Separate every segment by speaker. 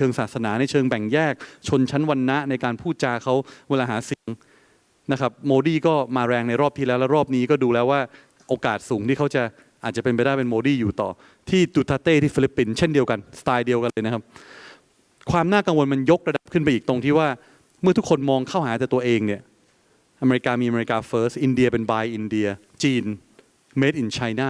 Speaker 1: ชิงศาสนา ในเชิงแบ่งแยก ชนชั้นวรรณะในการพูดจาเขาเวลาหาเสียงนะครับโมดีก็มาแรงในรอบที่แล้ว แล้วรอบนี้ก็ดูแล้วว่าโอกาสสูงที่เขาจะอาจจะเป็นไปได้เป็นโมดีอยู่ต่อ ที่ดูตาเต้ที่ฟิลิปปินส์เช่นเดียวกันสไตล์เดียวกันเลยนะครับ ความน่ากังวลมันยกระดับขึ้นไปอีกตรงที่ว่าเมื่อทุกคนมองเข้าหาแต่ตัวเองเนี่ยอเมริกามีอเมริกา first อินเดียเป็น buy อินเดียจีน made in China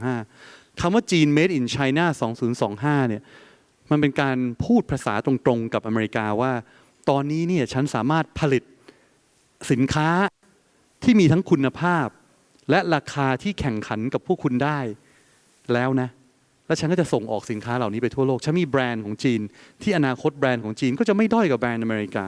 Speaker 1: 2025คำว่าจีน made in China 2025เนี่ย มันเป็นการพูดภาษาตรงๆกับอเมริกาว่า ตอนนี้เนี่ยฉันสามารถผลิตสินค้าที่มีทั้งคุณภาพ และราคาที่แข่งขันกับพวกคุณได้แล้วนะ แล้วฉันก็จะส่งออกสินค้าเหล่านี้ไปทั่วโลก ฉันมีแบรนด์ของจีน ที่อนาคตแบรนด์ของจีนก็จะไม่ด้อยกับแบรนด์อเมริกา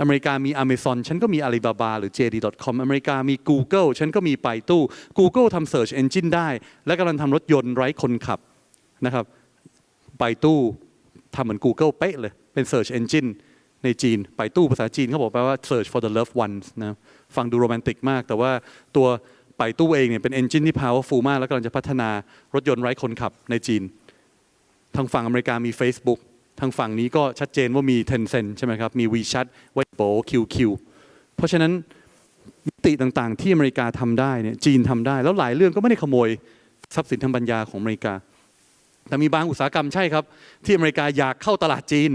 Speaker 1: อเมริกามี Amazon ฉันก็มี Alibaba หรือ JD.com อเมริกามี Google ฉันก็มีไปตู้ Google ทำ Search Engine ได้ และกำลังทำรถยนต์ไร้คนขับนะครับ ไปตู้ทำเหมือน Google เป๊ะเลย เป็น Search Engine ในจีน ไปตู้ภาษาจีนเขาบอกแปว่า Search for the loved ones นะฟังดูโรแมนติกมาก แต่ว่าตัวไปตู้เองเนี่ยเป็น engine ที่ powerful มาก แล้วกำลังจะพัฒนารถยนต์ไร้คนขับในจีน ทางฝั่งอเมริกามี Facebook ทางฝั่งนี้ก็ชัดเจนว่ามี Tencent ใช่ไหมครับ มี WeChat Weibo QQ เพราะฉะนั้นมิติต่างๆ ที่อเมริกาทำได้เนี่ยจีนทำได้ แล้วหลายเรื่องก็ไม่ได้ขโมยทรัพย์สินทางปัญญาของอเมริกา แต่มีบางอุตสาหกรรมใช่ครับ ที่อเมริกาอยากเข้าตลาดจีน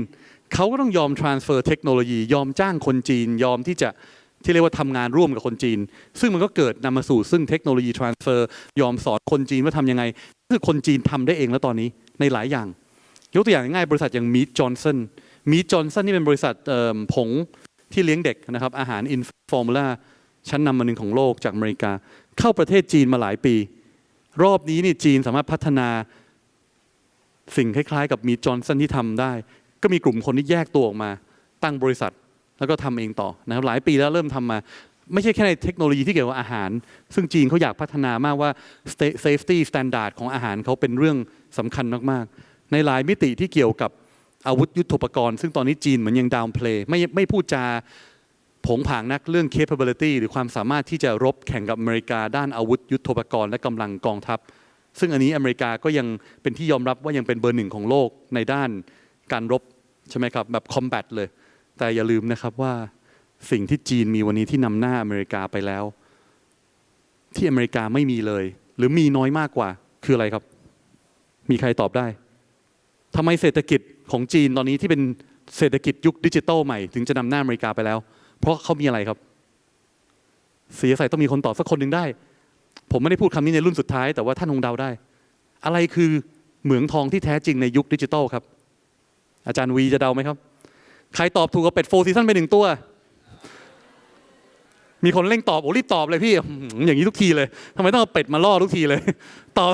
Speaker 1: เขาก็ต้องยอม transfer เทคโนโลยี ยอมจ้างคนจีน ยอมที่จะที่เรียกว่าทำงานร่วมกับคนจีน ซึ่งมันก็เกิดนำมาสู่ซึ่งเทคโนโลยี transfer ยอมสอนคนจีนว่าทำยังไงคือคนจีนทำได้เองแล้วตอนนี้ในหลายอย่าง ยกตัวอย่างง่ายบริษัทอย่างมีดจอห์นสันมีดจอห์นสันนี่เป็นบริษัทผงที่เลี้ยงเด็กนะครับอาหารอินฟอร์มูล่าชั้นนำมาหนึ่งของโลกจากอเมริกา เข้าประเทศจีนมาหลายปี รอบนี้นี่จีนสามารถพัฒนา สิ่งคล้ายๆ กับมีจอห์นสันที่ทำได้ ก็มีกลุ่มคนที่แยกตัวออกมา ตั้งบริษัทแล้วก็ทำเองต่อนะครับหลายปีแล้วเริ่มทำมา ไม่ใช่แค่ในเทคโนโลยีที่เกี่ยวกับอาหาร ซึ่งจีนเขาอยากพัฒนามากว่า safety standard ของอาหารเขาเป็นเรื่องสำคัญมากๆ ในหลายมิติที่เกี่ยวกับอาวุธยุทโธปกรณ์ ซึ่งตอนนี้จีนเหมือนยังดาวน์เพลย์ไม่ไม่พูดจาผงผางนักเรื่อง capability หรือความสามารถที่จะรบแข่งกับอเมริกาด้านอาวุธยุทโธปกรณ์และกำลังกองทัพ ซึ่งอันนี้อเมริกาก็ยังเป็นที่ยอมรับว่ายังเป็นเบอร์หนึ่งของโลกในด้านการรบใช่ไหมครับแบบ combat เลย แต่อย่าลืมนะครับว่าสิ่งที่จีนมีวันนี้ที่นำหน้าอเมริกาไปแล้ว ที่อเมริกาไม่มีเลย หรือมีน้อยมากกว่าคืออะไรครับ มีใครตอบได้ทำไมเศรษฐกิจของจีนตอนนี้ที่เป็นเศรษฐกิจยุคดิจิตอลใหม่ถึงจะนำหน้าอเมริกาไปแล้ว เพราะเขามีอะไรครับเสียใส่ต้องมีคนตอบสักคนหนึ่งได้ ผมไม่ได้พูดคำนี้ในรุ่นสุดท้าย แต่ว่าท่านคงเดาได้ อะไรคือเหมืองทองที่แท้จริงในยุคดิจิตอลครับ อาจารย์วีจะเดาไหมครับ ใครตอบถูกกับเป็ดโฟร์ซีซั่นไปหนึ่งตัว มีคนเร่งตอบโอ้รีบตอบเลยพี่อย่างนี้ทุกทีเลยทำไมต้องเอาเป็ดมาล่อทุกทีเลย ตอบ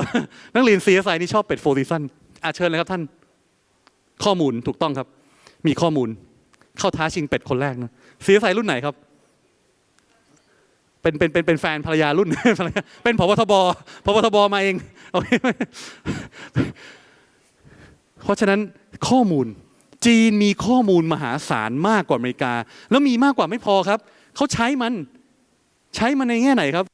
Speaker 1: นักเรียน CSI นี่ชอบเป็ดโฟร์ซีซั่นอาเชิญเลยครับท่าน ข้อมูลถูกต้องครับ มีข้อมูลเข้าท้าชิงเป็ดคนแรกนะ CSI รุ่นไหนครับ เป็นเป็นเป็นเป็นแฟนภรรยารุ่น เป็นพบทบพบทบมาเองโอเคเพราะฉะนั้นข้อมูลจีนมีข้อมูลมหาศาลมากกว่าอเมริกา แล้วมีมากกว่าไม่พอครับ เขาใช้มันใช้มันในแง่ไหนครับ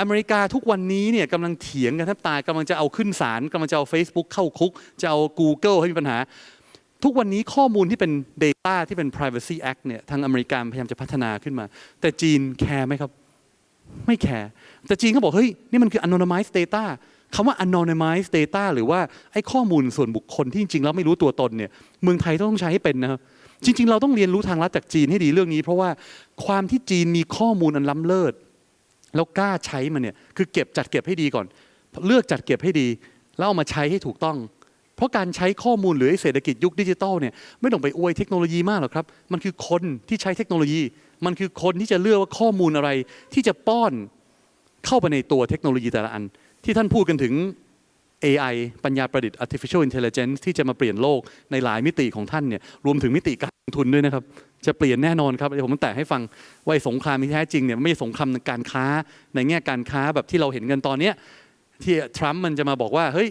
Speaker 1: อเมริกาทุกวันนี้เนี่ยกำลังเถียงกันแทบตายกำลังจะเอาขึ้นศาลกำลังจะเอา Facebook เข้าคุก จะเอา Google ให้มีปัญหา ทุกวันนี้ข้อมูลที่เป็น Data ที่เป็น Privacy Act เนี่ยทางอเมริกาพยายามจะพัฒนาขึ้นมา แต่จีนแคร์ไหมครับ ไม่แคร์แต่จีนเขาบอกเฮ้ยนี่มันคือ anonymized data คำว่า anonymized data หรือว่าไอ้ข้อมูลส่วนบุคคลที่จริงๆแล้วไม่รู้ตัวตนเนี่ยเมืองไทยต้องใช้ให้เป็นนะครับจริง ๆ เราต้องเรียนรู้ทางลัดจากจีนให้ดีเรื่องนี้ เพราะว่าความที่จีนมีข้อมูลอันล้ำเลิศแล้วกล้าใช้มันเนี่ยคือเก็บจัดเก็บให้ดีก่อน เลือกจัดเก็บให้ดี แล้วเอามาใช้ให้ถูกต้อง เพราะการใช้ข้อมูลหรือไอเศรษฐกิจยุคดิจิตอลเนี่ยไม่ต้องไปอวยเทคโนโลยีมากหรอกครับ มันคือคนที่ใช้เทคโนโลยี มันคือคนที่จะเลือกว่าข้อมูลอะไร ที่จะป้อนเข้าไปในตัวเทคโนโลยีแต่ละอัน ที่ท่านพูดกันถึง AI ปัญญาประดิษฐ์ artificial intelligence ที่จะมาเปลี่ยนโลกในหลายมิติของท่านเนี่ยรวมถึงมิติการลงทุนด้วยนะครับ จะเปลี่ยนแน่นอนครับเดี๋ยวผมแตะให้ฟังว่าสงครามที่แท้จริงเนี่ยไม่ใช่สงครามการค้า ในแง่การค้าแบบที่เราเห็นกันตอนเนี้ยที่ทรัมป์มันจะมาบอกว่าเฮ้ย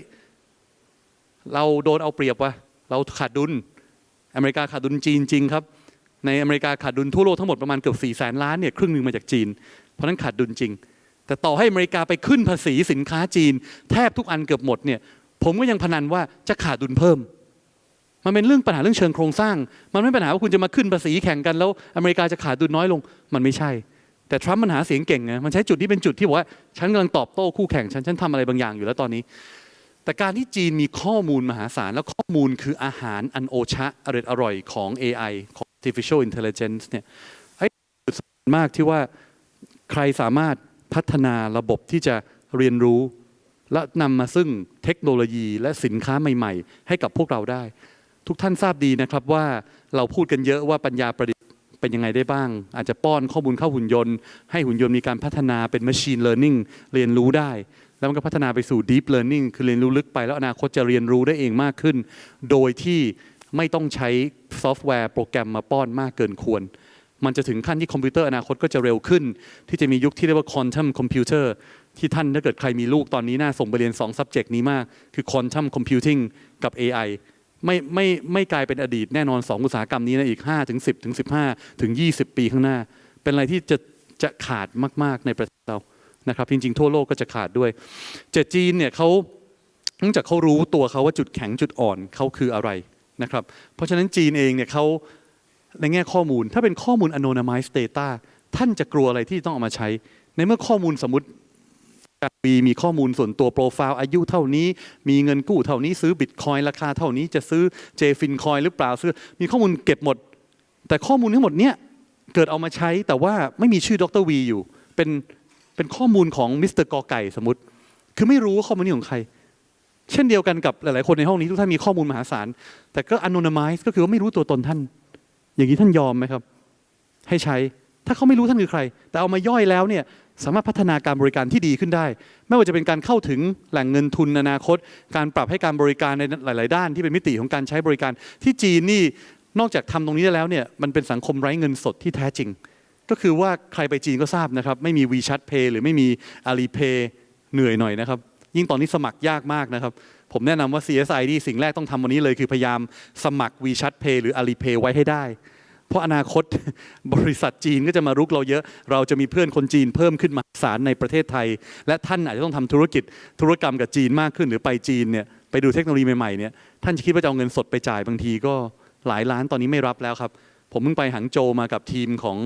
Speaker 1: เราโดนเอาเปรียบว่ะเราขาดดุลอเมริกาขาดดุลจีนจริงครับ ในอเมริกาขาดดุลทั่วโลกทั้งหมดประมาณเกือบ4แสนล้านเนี่ยครึ่งหนึ่งมาจากจีน เพราะฉะนั้นขาดดุลจริง แต่ต่อให้อเมริกาไปขึ้นภาษีสินค้าจีน แทบทุกอันเกือบหมดเนี่ยผมก็ยังพนันว่าจะขาดดุลเพิ่ม มันเป็นเรื่องปัญหาเรื่องเชิงโครงสร้าง มันไม่ปัญหาว่าคุณจะมาขึ้นภาษีแข่งกันแล้วอเมริกาจะขาดดุลน้อยลง มันไม่ใช่ แต่ทรัมป์มันหาเสียงเก่งไงมันใช้จุดที่เป็นจุดที่บอกว่าฉันกำลังตอบโต้คู่แข่งฉันฉันทำอะไรบางอย่างอยู่แล้วตอนนี้ แต่การที่จีนมีข้อมูลมหาศาลแล้วข้อมูลคืออาหารอันโอชะอร่อยของ AI ของ artificial intelligence เนี่ยไอ้จุดสำคัญมากที่ว่าใครสามารถพัฒนาระบบที่จะเรียนรู้ และนำมาซึ่งเทคโนโลยีและสินค้าใหม่ ๆ ให้กับพวกเราได้ ทุกท่านทราบดีนะครับว่าเราพูดกันเยอะว่าปัญญาประดิษฐ์เป็นยังไงได้บ้าง อาจจะป้อนข้อมูลเข้าหุ่นยนต์ ให้หุ่นยนต์มีการพัฒนาเป็น machine learning เรียนรู้ได้ แล้วมันก็พัฒนาไปสู่ deep learning คือเรียนรู้ลึกไปแล้วอนาคตจะเรียนรู้ได้เองมากขึ้น โดยที่ไม่ต้องใช้ ซอฟต์แวร์โปรแกรมมาป้อนมากเกินควร มันจะถึงขั้นที่คอมพิวเตอร์อนาคตก็จะเร็วขึ้น ที่จะมียุคที่เรียกว่า quantum computer ที่ท่านถ้าเกิดใครมีลูกตอนนี้น่าส่งไปเรียน 2 subject นี้มาก คือ quantum computing กับ AI ไม่ไม่ไม่กลายเป็นอดีตแน่นอน 2 อุตสาหกรรมนี้นะอีก5ถึง10ถึง15 ถึง 20 ปีข้างหน้า เป็นอะไรที่จะจะขาดมาก ๆ ในประเทศเรานะครับจริง ๆ ทั่วโลกก็จะขาดด้วยเจจีนเนี่ยเขาเนื่องจากเขารู้ตัวเขาว่าจุดแข็งจุดอ่อนเขาคืออะไร นะครับเพราะฉะนั้นจีนเองเนี่ยเขาในแง่ข้อมูล ถ้าเป็นข้อมูล anonymized data ท่านจะกลัวอะไรที่ต้องเอามาใช้ ในเมื่อข้อมูลสมมติมีมีข้อมูลส่วนตัวโปรไฟล์อายุเท่านี้ มีเงินกู้เท่านี้ซื้อบิตคอยราคาเท่านี้จะซื้อเจฟินคอยหรือเปล่าซื้อมีข้อมูลเก็บหมด แต่ข้อมูลทั้งหมดเนี้ยเกิดเอามาใช้แต่ว่าไม่มีชื่อดรวีอยู่ เป็นเป็นข้อมูลของมิสเตอร์กอไก่สมมติ คือไม่รู้ว่าข้อมูลนี้ของใคร เช่นเดียวกันกับหลาย ๆ คนในห้องนี้ทุกท่านมีข้อมูลมหาศาล แต่ก็ anonymize ก็คือว่าไม่รู้ตัวตนท่าน อย่างนี้ท่านยอมไหมครับ ให้ใช้ถ้าเขาไม่รู้ท่านคือใคร แต่เอามาย่อยแล้วเนี่ยสามารถพัฒนาการบริการที่ดีขึ้นได้ ไม่ว่าจะเป็นการเข้าถึงแหล่งเงินทุนอนาคต การปรับให้การบริการในหลาย ๆ ด้านที่เป็นมิติของการใช้บริการ ที่จีนนี่นอกจากทำตรงนี้ได้แล้วเนี่ยมันเป็นสังคมไร้เงินสดที่แท้จริง ก็คือว่าใครไปจีนก็ทราบนะครับ ไม่มี WeChat Pay หรือไม่มี Alipay เหนื่อยหน่อยนะครับ ยิ่งตอนนี้สมัครยากมากนะครับ ผมแนะนำว่า CSI ที่สิ่งแรกต้องทำวันนี้เลย คือพยายามสมัคร WeChat Pay หรือ Alipay ไว้ให้ได้ เพราะอนาคตบริษัทจีนก็จะมารุกเราเยอะ เราจะมีเพื่อนคนจีนเพิ่มขึ้นมาศาลในประเทศไทย และท่านอาจจะต้องทำธุรกิจธุรกรรมกับจีนมากขึ้น หรือไปจีนเนี่ยไปดูเทคโนโลยีใหม่ๆเนี่ยท่านจะคิดว่าจะเอาเงินสดไปจ่ายบางทีก็หลายล้านตอนนี้ไม่รับแล้วครับผมเพิ่งไปหังโจมากับทีมของ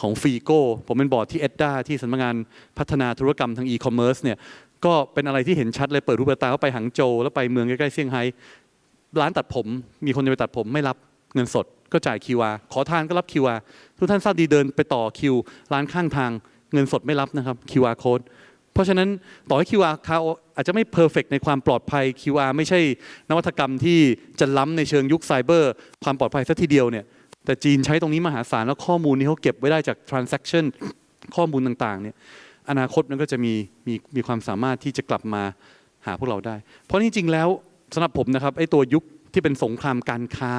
Speaker 1: ของฟีโก้ผมเป็นบอร์ดที่เอ็ดด้าที่สำนักงานพัฒนาธุรกรรมทางอีคอมเมิร์ซเนี่ย ก็เป็นอะไรที่เห็นชัดเลยเปิดรูปตาว่าไปหังโจวแล้วไปเมืองใกล้ๆเซี่ยงไฮ้ร้านตัดผม มีคนจะไปตัดผมไม่รับเงินสด ก็จ่าย QR ขอทานก็รับ QR ทุกท่านทราบดีเดินไปต่อคิว ร้านข้างทางเงินสดไม่รับนะครับ QR code เพราะฉะนั้นต่อให้ QR เขาอาจจะไม่เพอร์เฟกในความปลอดภัย QR ไม่ใช่นวัตกรรมที่จะล้ำในเชิงยุคไซเบอร์ ความปลอดภัยสัทีเดียวเนี่ยแต่จีนใช้ตรงนี้มหาศาลแล้วข้อมูลนี้เขาเก็บไว้ได้จาก transaction ข้อมูลต่างๆเนี่ย อนาคตมันก็จะมีมีมีความสามารถที่จะกลับมาหาพวกเราได้ เพราะจริงๆแล้วสำหรับผมนะครับไอ้ตัวยุคที่เป็นสงครามการค้า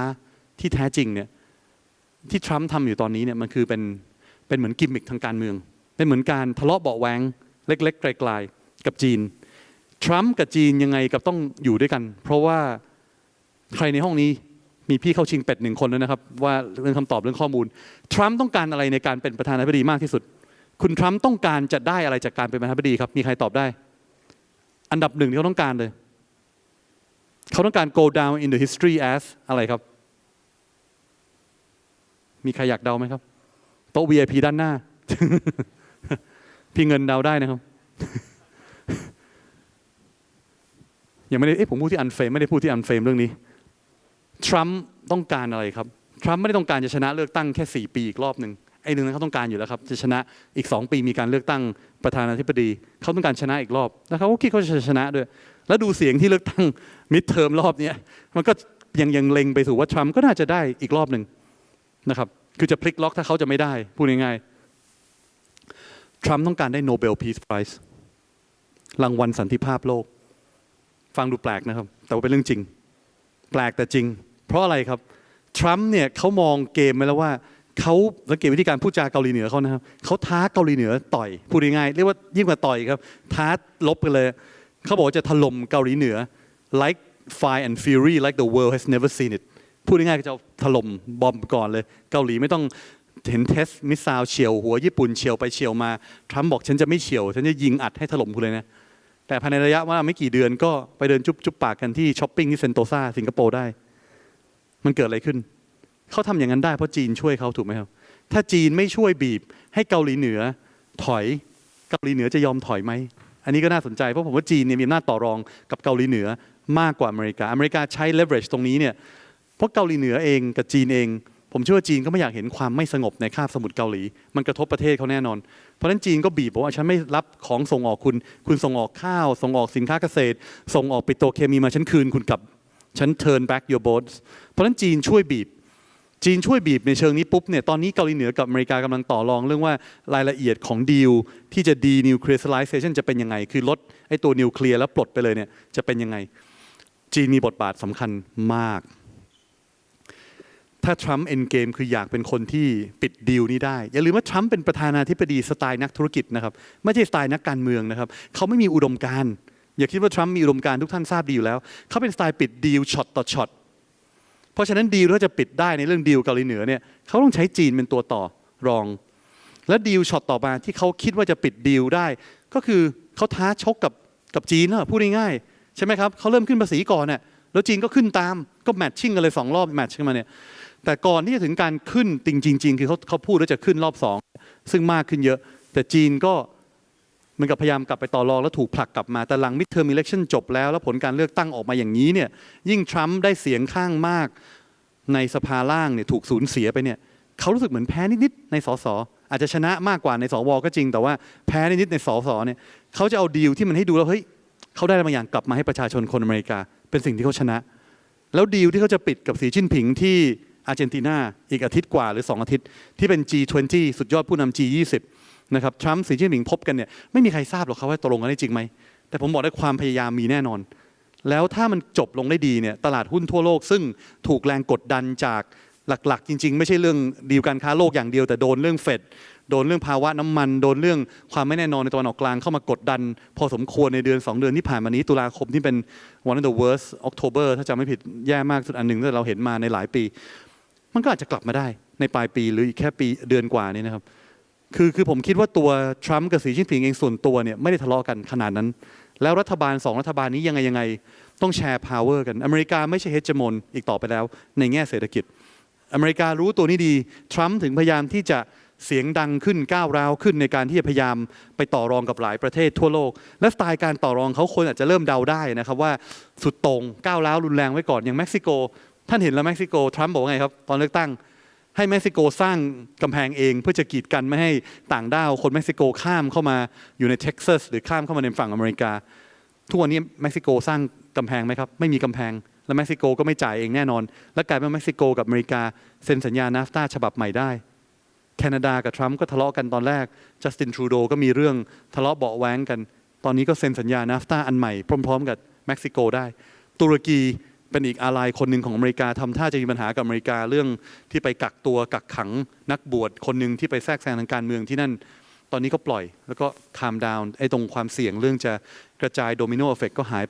Speaker 1: ที่แท้จริงเนี่ยที่ทรัมป์ทำอยู่ตอนนี้เนี่ยมันคือเป็นเป็นเหมือนกิมมิคทางการเมือง เป็นเหมือนการทะเลาะเบาแวงเล็ก ๆ ไกล ๆ กับจีน ทรัมป์กับจีนยังไงกับต้องอยู่ด้วยกัน เพราะว่าใครในห้องนี้มีพี่เข้าชิงเป็ดหนึ่งคนแล้วนะครับ ว่าเรื่องคำตอบเรื่องข้อมูล ทรัมป์ต้องการอะไรในการเป็นประธานาธิบดีมากที่สุด คุณทรัมป์ต้องการจะได้อะไรจากการเป็นประธานาธิบดีครับ มีใครตอบได้ อันดับหนึ่งที่เขาต้องการเลย เขาต้องการ go down in the history as อะไรครับ มีใครอยากเดาไหมครับโต๊ะ VIP ด้านหน้า พี่เงินเดาได้นะครับ ยังไม่ได้เอ๊ะผมพูดที่อันเฟรมไม่ได้พูดที่อันเฟรมเรื่องนี้ ทรัมป์ต้องการอะไรครับ ทรัมป์ไม่ได้ต้องการจะชนะเลือกตั้งแค่ 4 ปีอีกรอบหนึ่ง ไอ้หนึ่งนั้นเขาต้องการอยู่แล้วครับจะชนะอีก 2 ปีมีการเลือกตั้งประธานาธิบดี เขาต้องการชนะอีกรอบแล้วเขาก็คิดเขาจะชนะด้วย แล้วดูเสียงที่เลือกตั้งมิดเทอมรอบนี้มันก็ยังยังเล็งไปสู่ว่าทรัมป์ก็น่าจะได้อีกรอบหนึ่งนะครับคือจะพลิกล็อกถ้าเขาจะไม่ได้พูดง่ายๆทรัมป์ต้องการได้โนเบลพีซไพรส์รางวัลสันติภาพโลก ฟังดูแปลกนะครับ แต่ว่าเป็นเรื่องจริง แปลกแต่จริง เพราะอะไรครับทรัมป์เนี่ยเขามองเกมไปแล้วว่า เขาสังเกตวิธีการพูดจาเกาหลีเหนือเขานะครับเขาท้าเกาหลีเหนือต่อยพูดง่ายๆเรียกว่ายิ่งกว่าต่อยครับ ท้าลบกันเลย เขาบอกว่าจะถล่มเกาหลีเหนือ like fire and fury like the world has never seen it พูดง่ายๆก็จะถล่มบอมก่อนเลย เกาหลีไม่ต้องเห็นเทสมิสซล์เฉียวหัวญี่ปุ่นเฉียวไปเฉียวมาทรัมป์บอกฉันจะไม่เฉียว ฉันจะยิงอัดให้ถล่มคุณเลยนะแต่ภายในระยะว่าไม่กี่เดือนก็ไปเดินจุ๊บจุ๊บปากกันที่ช้อปปิ้งที่เซนโตซาสิงคโปร์ได้ มันเกิดอะไรขึ้น เขาทำอย่างนั้นได้เพราะจีนช่วยเขาถูกไหมครับ ถ้าจีนไม่ช่วยบีบ ให้เกาหลีเหนือถอย เกาหลีเหนือจะยอมถอยไหม อันนี้ก็น่าสนใจเพราะผมว่าจีนเนี่ยมีอำนาจต่อรองกับเกาหลีเหนือมากกว่าอเมริกา อเมริกาใช้ leverage ตรงนี้เนี่ยเพราะเกาหลีเหนือเองกับจีนเอง ผมเชื่อว่าจีนก็ไม่อยากเห็นความไม่สงบในคาบสมุทรเกาหลี มันกระทบประเทศเขาแน่นอน เพราะฉะนั้นจีนก็บีบบอกว่าฉันไม่รับของส่งออกคุณ คุณส่งออกข้าว ส่งออกสินค้าเกษตร ส่งออกปิโตรเคมีมาฉันคืนคุณกลับฉัน turn back your boats เพราะฉะนั้นจีนช่วยบีบ จีนช่วยบีบในเชิงนี้ปุ๊บเนี่ยตอนนี้เกาหลีเหนือกับอเมริกากำลังต่อรองเรื่องว่ารายละเอียดของดีลที่จะดีนิวเคลียร์ ization จะเป็นยังไง คือลดไอ้ตัวนิวเคลียร์แล้วปลดไปเลยเนี่ยจะเป็นยังไง จีนมีบทบาทสำคัญมาก ถ้าทรัมป์เอ็นเกมคืออยากเป็นคนที่ปิดดีลนี้ได้ อย่าลืมว่าทรัมป์เป็นประธานาธิบดีสไตล์นักธุรกิจนะครับไม่ใช่สไตล์นักการเมืองนะครับเขาไม่มีอุดมการณ์อย่าคิดว่าทรัมป์มีอุดมการณ์ทุกท่านทราบดีอยู่แล้ว เขาเป็นสไตล์ปิดดีลช็อตต่อช็อต เพราะฉะนั้นดีลถ้าจะปิดได้ในเรื่องดีลเกาหลีเหนือเนี่ยเขาต้องใช้จีนเป็นตัวต่อรอง และดีลช็อตต่อมาที่เขาคิดว่าจะปิดดีลได้ ก็คือเขาท้าชกกับกับจีนแล้วพูดง่ายๆใช่ไหมครับเขาเริ่มขึ้นภาษีก่อนเนี่ยแล้วจีนก็ขึ้นตามก็แมทชิ่งกันเลยสองรอบแมทช์ขึ้นมาเนี่ยแต่ก่อนที่จะถึงการขึ้นจริง ๆ คือเขาเขาพูดว่าจะขึ้นรอบสองซึ่งมากขึ้นเยอะ แต่จีนก็ มันกับพยายามกลับไปต่อรองแล้วถูกผลักกลับมาแต่หลังมิดเทอร์มิเลชันจบแล้ว แล้วผลการเลือกตั้งออกมาอย่างนี้เนี่ยยิ่งทรัมป์ได้เสียงข้างมาก ในสภาล่างเนี่ยถูกสูญเสียไปเนี่ยเขารู้สึกเหมือนแพ้นิดๆในสสอาจจะชนะมากกว่าในสวก็จริง แต่ว่าแพ้นิดๆในสสเนี่ยเขาจะเอาดีลที่มันให้ดูแล้วเฮ้ยเขาได้บางอย่างกลับมาให้ประชาชนคนอเมริกา เป็นสิ่งที่เขาชนะ แล้วดีลที่เขาจะปิดกับสีจิ้นผิงที่อาร์เจนตินาอีกอาทิตย์กว่าหรือ 2 อาทิตย์ที่เป็น G20 สุดยอดผู้นำ G20 นะครับทรัมป์สีจิ้นผิงพบกันเนี่ยไม่มีใครทราบหรอกครับว่าตกลงกันได้จริงไหมแต่ผมบอกได้ความพยายามมีแน่นอน แล้วถ้ามันจบลงได้ดีเนี่ยตลาดหุ้นทั่วโลก ซึ่งถูกแรงกดดันจากหลักๆ จริง ๆ ไม่ใช่เรื่องดีลการค้าโลกอย่างเดียวแต่โดนเรื่องเฟดโดนเรื่องภาวะน้ำมัน โดนเรื่องความไม่แน่นอนในตะวันออกกลางเข้ามากดดัน พอสมควรในเดือน 2 เดือนที่ผ่านมานี้ตุลาคมที่เป็น one of the worst October ถ้าจำไม่ผิดแย่มากสุดอันหนึ่งที่เราเห็นมาในหลายปี มันก็อาจจะกลับมาได้ในปลายปีหรืออีกแค่ปีเดือนกว่านี้นะครับ คือคือผมคิดว่าตัวทรัมป์กับสีจิ้นผิงเองส่วนตัวเนี่ยไม่ได้ทะเลาะกันขนาดนั้น แล้วรัฐบาลสองรัฐบาลนี้ยังไงยังไงต้องแชร์ power กัน อเมริกาไม่ใช่เฮจมนอีกต่อไปแล้ว ในแง่เศรษฐกิจ อเมริการู้ตัวนี้ดี ทรัมป์ถึงพยายามที่จะเสียงดังขึ้นก้าวร้าวขึ้นในการที่จะพยายามไปต่อรองกับหลายประเทศทั่วโลก และสไตล์การต่อรองเขาคนอาจจะเริ่มเดาได้นะครับว่าสุดต่งก้าวร้าวรุนแรงไว้ก่อนอย่างเม็กซิโก ท่านเห็นแล้วเม็กซิโกทรัมป์บอกไงครับตอนเลือกตั้ง ให้เม็กซิโกสร้างกำแพงเอง เพื่อจะกีดกันไม่ให้ต่างด้าวคนเม็กซิโกข้ามเข้ามาอยู่ในเท็กซัสหรือข้ามเข้ามาในฝั่งอเมริกา ทุกวันนี้เม็กซิโกสร้างกำแพงไหมครับ ไม่มีกำแพง และเม็กซิโกก็ไม่จ่ายเองแน่นอน และกลายเป็นเม็กซิโกกับอเมริกาเซ็นสัญญานาฟตาฉบับใหม่ได้ แคนาดากับทรัมป์ก็ทะเลาะกันตอนแรกจัสตินทรูโดก็มีเรื่องทะเลาะเบาแว้งกัน ตอนนี้ก็เซ็นสัญญานาฟตาอันใหม่พร้อม ๆ กับเม็กซิโกได้ ตุรกี เป็นอีกอาลายคนหนึ่งของอเมริกาทำท่าจะมีปัญหากับอเมริกาเรื่องที่ไปกักตัวกักขังนักบวชคนหนึ่งที่ไปแทรกแซงทางการเมืองที่นั่น ตอนนี้ก็ปล่อย แล้วก็คามดาวน์ไอ้ตรงความเสี่ยงเรื่องจะกระจายโดมิโนเอฟเฟกก็หายไป